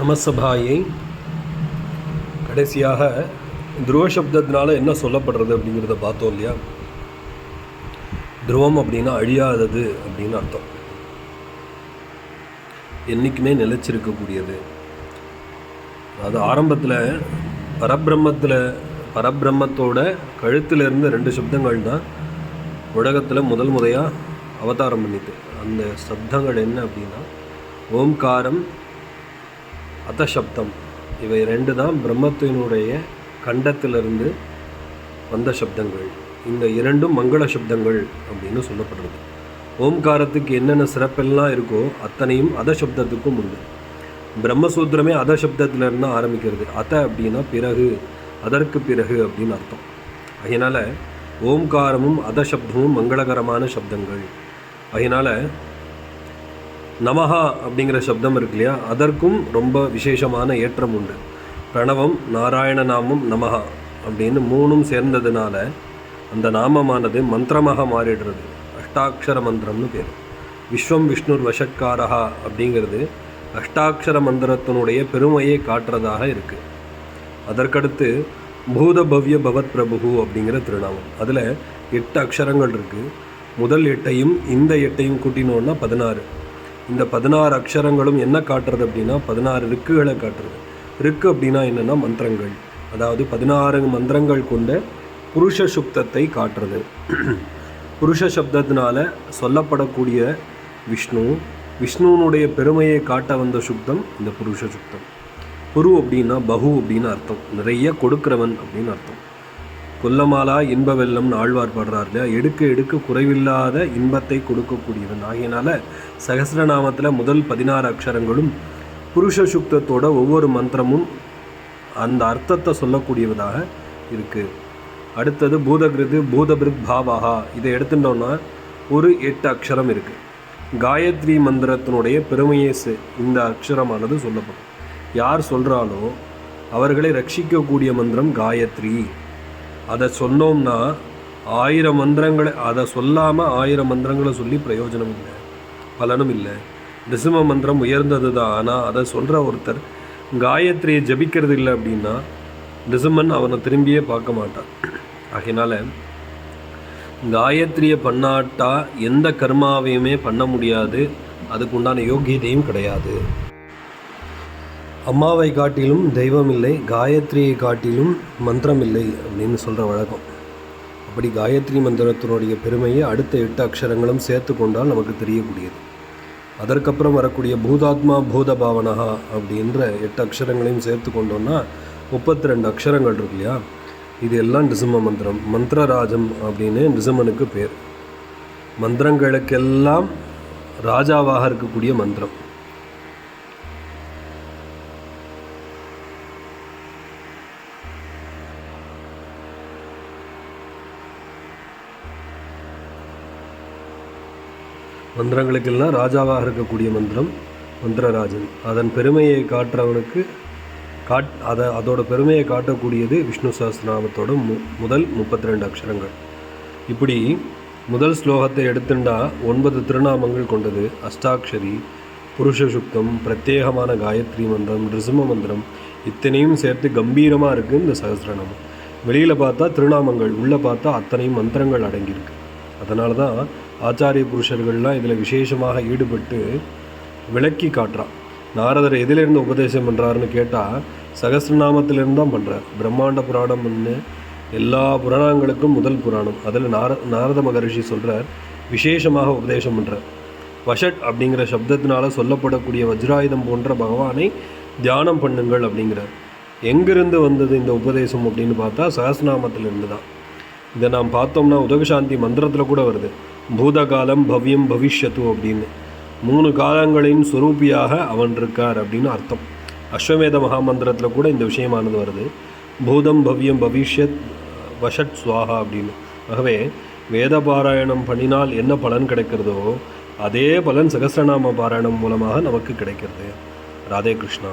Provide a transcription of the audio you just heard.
நமசபாயை கடைசியாக துருவ சப்தத்தினால என்ன சொல்லப்படுறது அப்படிங்கிறத பார்த்தோம் இல்லையா? துருவம் அப்படின்னா அழியாதது அப்படின்னு அர்த்தம். என்றைக்குமே நிலைச்சிருக்கக்கூடியது. அது ஆரம்பத்தில் பரபிரம்மத்தில் பரபிரம்மத்தோட கழுத்தில் இருந்த ரெண்டு சப்தங்கள் தான் உலகத்தில் முதல் முறையாக அவதாரம் பண்ணிது அந்த சப்தங்கள் என்ன அப்படின்னா ஓம்காரம் அதசப்தம் இவை ரெண்டு தான் பிரம்மத்தினுடைய கண்டத்திலிருந்து வந்த சப்தங்கள். இந்த இரண்டும் மங்கள சப்தங்கள் அப்படின்னு சொல்லப்படுறது. ஓம்காரத்துக்கு என்னென்ன சிறப்பெல்லாம் இருக்கோ அத்தனையும் அத சப்தத்துக்கும் உண்டு. பிரம்மசூத்திரமே அதசப்தத்திலிருந்து ஆரம்பிக்கிறது. அத அப்படின்னா பிறகு அதற்கு பிறகு அப்படின்னு அர்த்தம். அதனால் ஓம்காரமும் அத சப்தமும் மங்களகரமான சப்தங்கள். அதனால் நமஹா அப்படிங்கிற சப்தம் இருக்கு இல்லையா? அதற்கும் ரொம்ப விசேஷமான ஏற்றம் உண்டு. பிரணவம் நாராயண நாமம் நமஹா அப்படின்னு மூணும் சேர்ந்ததுனால அந்த நாமமானது மந்திரமாக மாறிடுறது. அஷ்டாட்சர மந்திரம்னு பேர். விஸ்வம் விஷ்ணுர் வஷட்காரஹா அப்படிங்கிறது அஷ்டாட்சர மந்திரத்தினுடைய பெருமையை காட்டுறதாக இருக்குது அதற்கடுத்து பூத பவ்ய பவத் பிரபு அப்படிங்கிற திருநாமம். அதில் எட்டு அக்ஷரங்கள் இருக்குது முதல் எட்டையும் இந்த எட்டையும் கூட்டினோன்னா பதினாறு. இந்த பதினாறு அக்ஷரங்களும் என்ன காட்டுறது அப்படின்னா பதினாறு ரிக்குகளை காட்டுறது. ரிக்கு அப்படின்னா என்னென்னா மந்திரங்கள். அதாவது பதினாறு மந்திரங்கள் கொண்ட புருஷ சுப்தத்தை காட்டுறது. புருஷ சப்தத்தினால சொல்லப்படக்கூடிய விஷ்ணு விஷ்ணுனுடைய பெருமையை காட்ட வந்த சுப்தம் இந்த புருஷ சுப்தம். புரு அப்படின்னா பகு அப்படின்னு அர்த்தம். நிறைய கொடுக்கிறவன் அப்படின்னு அர்த்தம். கொல்லமாலா இன்ப வெள்ளம்னு ஆழ்வார் படுறார் இல்லையா எடுக்க எடுக்க குறைவில்லாத இன்பத்தை கொடுக்கக்கூடியவன். ஆகையினால சகசிரநாமத்தில் முதல் பதினாறு அக்ஷரங்களும் புருஷ சுக்தத்தோட ஒவ்வொரு மந்திரமும் அந்த அர்த்தத்தை சொல்லக்கூடியவதாக இருக்குது அடுத்தது பூதகிருது பூதபிருத் பாவாகா. இதை எடுத்துட்டோம்னா ஒரு எட்டு அக்ஷரம் இருக்குது காயத்ரி மந்திரத்தினுடைய பெருமையை செ- இந்த அக்ஷரமானது சொல்லப்படும். யார் சொல்கிறாலோ அவர்களை ரட்சிக்கக்கூடிய மந்திரம் காயத்ரி. அதை சொன்னோம்னா ஆயிரம் மந்திரங்களை அதை சொல்லாமல் ஆயிரம் மந்திரங்களை சொல்லி பிரயோஜனம் இல்லை. பலனும் இல்லை. நிசிம மந்திரம் உயர்ந்தது தான் ஆனால் அதை சொல்கிற ஒருத்தர் காயத்ரியை ஜபிக்கிறது இல்லை அப்படின்னா நிசுமன் அவனை திரும்பியே பார்க்க மாட்டான். ஆகையினால் காயத்ரியை பண்ணாட்டா எந்த கர்மாவையுமே பண்ண முடியாது. அதுக்கு உண்டான யோகியதையும் கிடையாது. அம்மாவை காட்டிலும் தெய்வம் இல்லை காயத்ரியை காட்டிலும் மந்திரம் இல்லை அப்படின்னு சொல்கிற வழக்கம். அப்படி காயத்ரி மந்திரத்தினுடைய பெருமையை அடுத்த எட்டு அக்ஷரங்களும் சேர்த்து கொண்டால் நமக்கு தெரியக்கூடியது. அதற்கப்புறம் வரக்கூடிய பூதாத்மா பூத பாவனஹா அப்படின்ற எட்டு அக்ஷரங்களையும் சேர்த்து கொண்டோம்னா முப்பத்தி ரெண்டு அக்ஷரங்கள் இருக்கு இல்லையா? இது எல்லாம் நிசிம்ம மந்திரம். மந்திரராஜம் அப்படின்னு நிசிம்மனுக்கு பேர். மந்திரங்களுக்கெல்லாம் ராஜாவாக இருக்கக்கூடிய மந்திரம். மந்திரங்களுக்கெல்லாம் ராஜாவாக இருக்கக்கூடிய மந்திரம் மந்திரராஜன். அதன் பெருமையை காட்டுறவனுக்கு காட் அதை அதோட பெருமையை காட்டக்கூடியது விஷ்ணு சஹஸ்ரநாமத்தோட மு முதல் முப்பத்தி ரெண்டு அக்ஷரங்கள். இப்படி முதல் ஸ்லோகத்தை எடுத்துண்டா ஒன்பது திருநாமங்கள் கொண்டது. அஷ்டாக்ஷரி புருஷ சுக்தம் பிரத்யேகமான காயத்ரி மந்திரம் ரிசும மந்திரம் இத்தனையும் சேர்த்து கம்பீரமாக இருக்குது இந்த சஹஸ்ரநாமம் வெளியில் பார்த்தா திருநாமங்கள் உள்ளே பார்த்தா அத்தனையும் மந்திரங்கள் அடங்கியிருக்கு. அதனால தான் ஆச்சாரிய புருஷர்கள்லாம் இதில் விசேஷமாக ஈடுபட்டு விளக்கி காட்டுறான். நாரதர் எதிலிருந்து உபதேசம் பண்ணுறாருன்னு கேட்டால் சகசிரநாமத்திலிருந்து தான் பண்ணுறார் பிரம்மாண்ட புராணம் ஒன்று எல்லா புராணங்களுக்கும் முதல் புராணம். அதில் நார நாரத மகரிஷி சொல்கிறார் விசேஷமாக உபதேசம் பண்ணுறார் வஷட் அப்படிங்கிற சப்தத்தினால சொல்லப்படக்கூடிய வஜ்ராயுதம் போன்ற பகவானை தியானம் பண்ணுங்கள் அப்படிங்கிறார். எங்கிருந்து வந்தது இந்த உபதேசம் அப்படின்னு பார்த்தா சகசிரநாமத்திலிருந்து தான். இதை நாம் பார்த்தோம்னா உதகசாந்தி மந்திரத்தில் கூட வருது. பூதகாலம் பவ்யம் பவிஷ்யத்து அப்படின்னு. மூணு காலங்களின் சுரூபியாக அவன் இருக்கார் அப்படின்னு அர்த்தம். அஸ்வமேத மகாமந்திரத்தில் கூட இந்த விஷயமானது வருது. பூதம் பவ்யம் பவிஷ்யத் வஷட் சுவாகா அப்படின்னு. ஆகவே வேத பாராயணம் பண்ணினால் என்ன பலன் கிடைக்கிறதோ அதே பலன் சகசிரநாம பாராயணம் மூலமாக நமக்கு கிடைக்கிறது. ராதே கிருஷ்ணா.